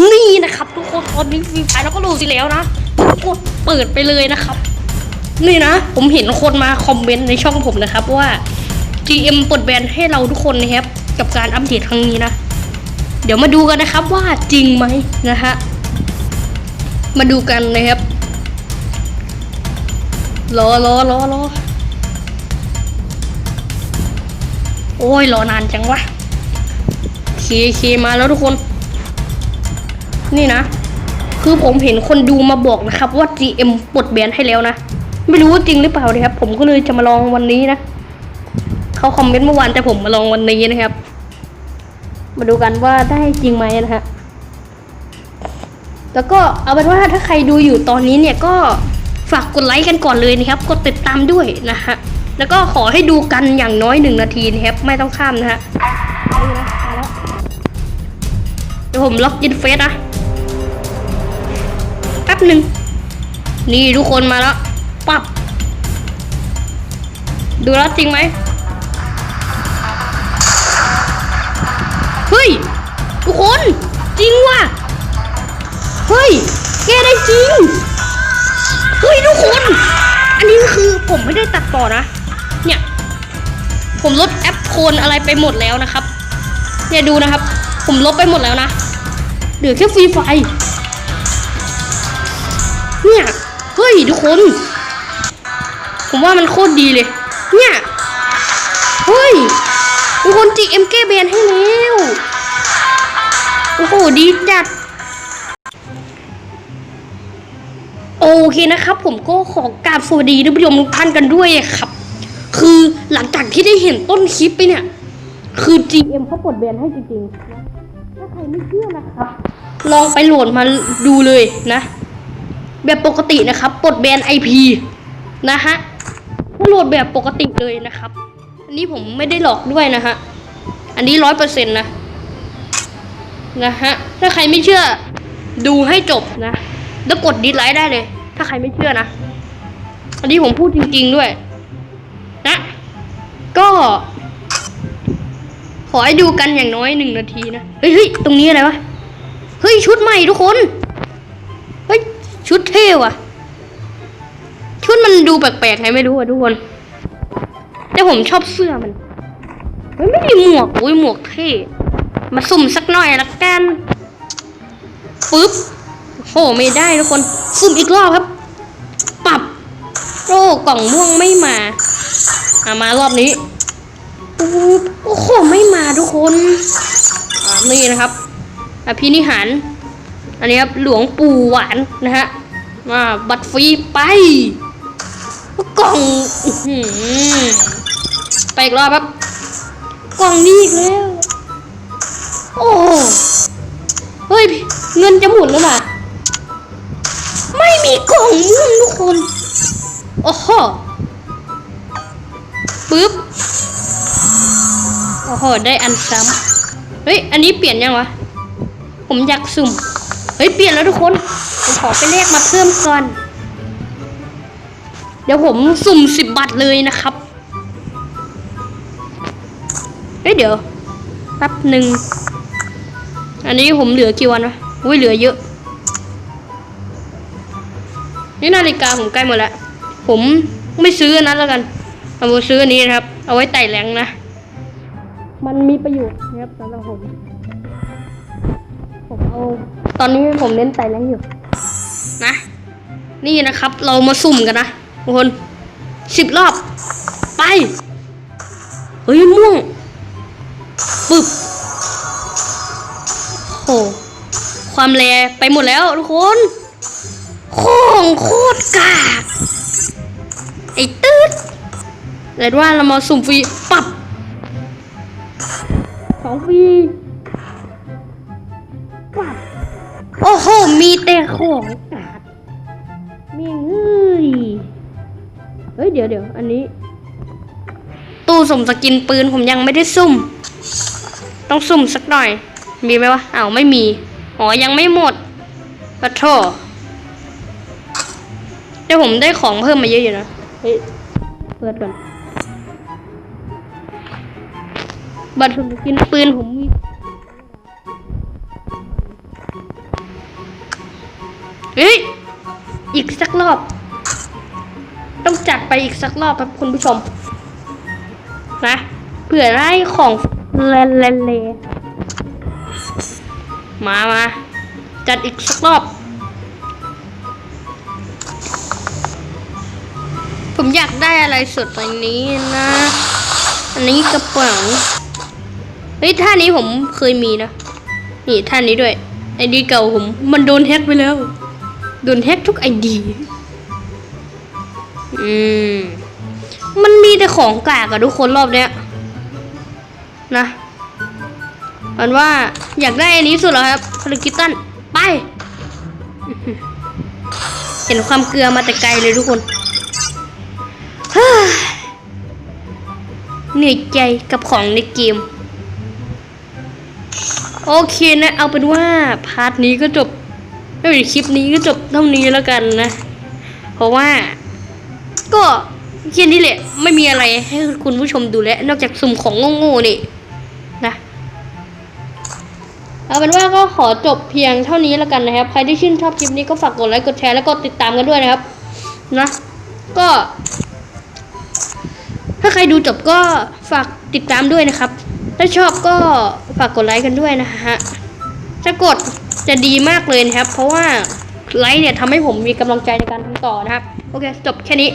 นี่นะครับ ทุกคนตอนนี้ฟรีไฟแล้วก็รู้สิแล้วนะกดเปิดไปเลยนะครับ นี่นะ ผมเห็นคนมาคอมเมนต์ในช่องผมนะครับว่า GM ปลดแบนให้เราทุกคนนะครับ กับการอัปเดตครั้งนี้นะ เดี๋ยวมาดูกันนะครับว่าจริงไหมนะฮะมาดูกันนะครับรอรอรอรอโอ้ยรอนานจังวะเคเคมาแล้วทุกคน นี่นะ คือผมเห็นคนดูมาบอกนะครับ ว่า GM ปลดแบนให้แล้วนะ ไม่รู้ว่าจริงหรือเปล่านะครับ ผมก็เลยจะมาลองวันนี้นะเขาคอมเมนต์เมื่อวานแต่ผมมาลองวันนี้นะครับ มาดูกันว่าได้จริงไหมนะฮะแล้วก็เอาเป็นว่าถ้าใครดูอยู่ตอนนี้เนี่ยก็ฝากกดไลค์กันก่อนเลยนะครับ กดติดตามด้วยนะฮะแล้วก็ขอให้ดูกันอย่างน้อยหนึ่งนาทีนะครับ ไม่ต้องข้ามนะฮะเดี๋ยวผมล็อกอินเฟซนะ หนึ่งนี่ทุกคนมาแล้วปับดูแล้วจริงไหมเฮ้ย ทุกคน จริงว่ะ เฮ้ย แกได้จริง เฮ้ย ทุกคน อันนี้คือผมไม่ได้ตัดต่อนะ เนี่ย ผมลดแอปโคนอะไรไปหมดแล้วนะครับ เนี่ยดูนะครับ ผมลบไปหมดแล้วนะ เหลือแค่ฟรีไฟ ฮ้ยทุกคน ผมว่ามันโคตรดีเลย เนี่ย เฮ้ย ทุกคน GM แก้แบนให้แล้ว โอ้โห ดีจัด โอเคนะครับ ผมก็ขอกราบสวัสดีท่านผู้ชมทุกท่านกันด้วยครับ คือหลังจากที่ได้เห็นต้นคลิปไปเนี่ย คือ GM เขาปลดแบนให้จริงๆ ถ้าใครไม่เชื่อนะครับ ลองไปโหลดมาดูเลยนะ แบบปกตินะครับปลดแบน IP นะฮะก็โหลดแบบปกติเลยนะครับ อันนี้ผมไม่ได้หลอกด้วยนะฮะ อันนี้ร้อยเปอร์เซ็นต์นะนะฮะ ถ้าใครไม่เชื่อดูให้จบนะ แล้วกดดิสไลค์ได้เลย ถ้าใครไม่เชื่อนะ อันนี้ผมพูดจริง ๆด้วย นะ ก็ ขอให้ดูกันอย่างน้อยหนึ่งนาทีนะ เฮ้ยตรงนี้อะไรวะ เฮ้ย ชุดใหม่ทุกคน ชุดเท่ว่ะ ชุดมันดูแปลกๆไงไม่รู้อะทุกคน แต่ผมชอบเสื้อมันไม่มีหมวกอุ้ยหมวกเท่ มาสุ่มสักหน่อยละกันปึ๊บโอ้ไม่ได้ทุกคน สุ่มอีกรอบครับ ปรับโอ้กล่องม่วงไม่มาอามารอบนี้โอ้โหโอ้โหไม่มาทุกคนอ่านี่นะครับอภินิหาร อันนี้ครับหลวงปู่หวานนะฮะมาบัตรฟรีไปกล่องอไปอีกรอบครับ กล่องนี้อีกแล้ว โอ้เฮ้ยเงินจะหมดแล้วล่ะไม่มีกล่องม่งทุกคนโอ้โหปึ๊บโอ้โหได้อันซ้ำเฮ้ยอันนี้เปลี่ยนยังวะ ผมอยากสุ่ม ฮ้ยเปลี่ยนแล้วทุกคนผมขอไปเลขมาเพิ่มก่อน เดี๋ยวผมสุ่มสิบบาทเลยนะครับเฮ้ยเดี๋ยวแป๊บหนึ่งอันนี้ผมเหลือกี่วันวะอุ้ยเหลือเยอะ นี่นาฬิกาผมใกล้หมดแล้ว ผมไม่ซื้อนนั้นแล้วกันเอาไปซื้ออันนี้นะครับ เอาไว้ไต่แรงนะ มันมีประโยชน์นะครับสำหรับผม ผมเอา ตอนนี้ผมเน้นไต่แรงอยู่นะ นี่นะครับ เรามาสุ่มกันนะทุกคนสิบรอบ ไปเฮ้ยม่วงปึ๊บโหความแรไปหมดแล้วทุกคนของโคตรกากไอ้ตืดเลยว่าเรามาสุ่มฟรีปับสองฟรี โอ้โห มีแต่ของกากเมียงเอ้ยเฮ้ย เดี๋ยวเดี๋ยวอันนี้ ตู้สุ่มสกินปืนผมยังไม่ได้สุ่ม ต้องสุ่มสักหน่อย มีไหมวะอ้าวไม่มี อ๋อ ยังไม่หมดปะโถแต่ผมได้ของเพิ่มมาเยอะอยู่นะ เฮ้ย เปิดก่อน บัตรสุ่มสกินปืนผมมี เฮ้ย อีกสักรอบ ต้องจัดไปอีกสักรอบครับคุณผู้ชม นะเผื่อได้ของเลนเลนเลมามาจัดอีกสักรอบ ผมอยากได้อะไรสดในนี้นะ อันนี้กระเป๋าเฮ้ยท่านี้ผมเคยมีนะ นี่ท่านี้ด้วย ไอดีเก่าผมมันโดนแฮ็กไปแล้ว โดนแฮ็กทุกไอดีอืมมันมีแต่ของกากอะทุกคนรอบเนี้ยนะอันว่าอยากได้อันนี้สุดแล้วครับพารากิตันไปอื้อหือเห็นความเกลือมาแต่ไกลเลยทุกคนเฮ้ยเหนื่อยใจกับของในเกม โอเคนะ เอาเป็นว่า พาร์ทนี้ก็จบ ไม่เป็นคลิปนี้ก็จบเท่านี้แล้วกันนะ เพราะว่า ก็แค่นี้แหละ ไม่มีอะไรให้คุณผู้ชมดูแลนอกจากสุ่มของโง่ๆนี่นะเอาเป็นว่าก็ขอจบเพียงเท่านี้แล้วกันนะครับ ใครที่ชื่นชอบคลิปนี้ก็ฝากกดไลค์กดแชร์แล้วก็ติดตามกันด้วยนะครับ นะ ก็ ถ้าใครดูจบก็ฝากติดตามด้วยนะครับ ถ้าชอบก็ฝากกดไลค์กันด้วยนะฮะถ้ากด จะดีมากเลยนะครับ เพราะว่าไลค์เนี่ยทำให้ผมมีกำลังใจในการทำต่อนะครับ โอเค จบแค่นี้